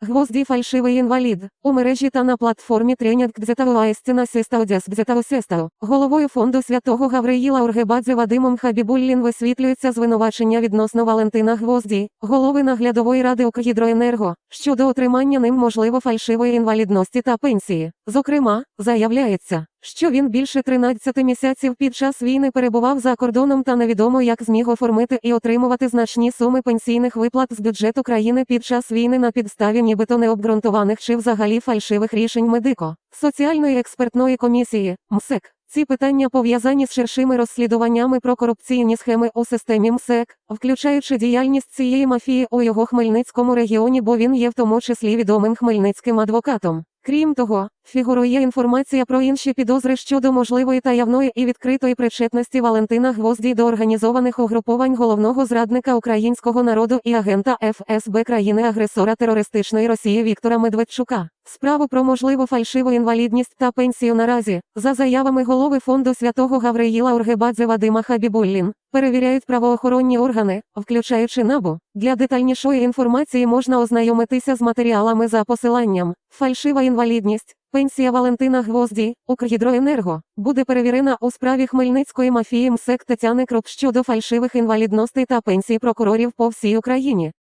Гвозді фальшивий інвалід. У мережі та на платформі тренінг Дзетауаестіна Сестаудяс Дзетаусестау. Головою фонду святого Гавриїла Ургебадзе Вадимом Хабібуллін висвітлюється звинувачення відносно Валентина Гвозді, голови наглядової ради Укргідроенерго, щодо отримання ним можливо фальшивої інвалідності та пенсії. Зокрема, заявляється, що він більше 13 місяців під час війни перебував за кордоном та невідомо як зміг оформити і отримувати значні суми пенсійних виплат з бюджету країни під час війни на підставі нібито необґрунтованих чи взагалі фальшивих рішень медико, соціальної експертної комісії, МСЕК. Ці питання пов'язані з ширшими розслідуваннями про корупційні схеми у системі МСЕК, включаючи діяльність цієї мафії у його Хмельницькому регіоні, бо він є в тому числі відомим хмельницьким адвокатом. Крім того, фігурує інформація про інші підозри щодо можливої таявної і відкритої причетності Валентина Гвозді до організованих угруповань головного зрадника українського народу і агента ФСБ країни-агресора терористичної Росії Віктора Медведчука. Справу про можливу фальшиву інвалідність та пенсію наразі, за заявами голови фонду святого Гавриїла Ургебадзе Вадима Хабібуллін, перевіряють правоохоронні органи, включаючи НАБУ. Для детальнішої інформації можна ознайомитися з матеріалами за посиланням. Фальшива інвалідність. Пенсія Валентина Гвозді, Укргідроенерго, буде перевірена у справі Хмельницької мафії МСЕК Тетяни Круп щодо фальшивих інвалідностей та пенсій прокурорів по всій Україні.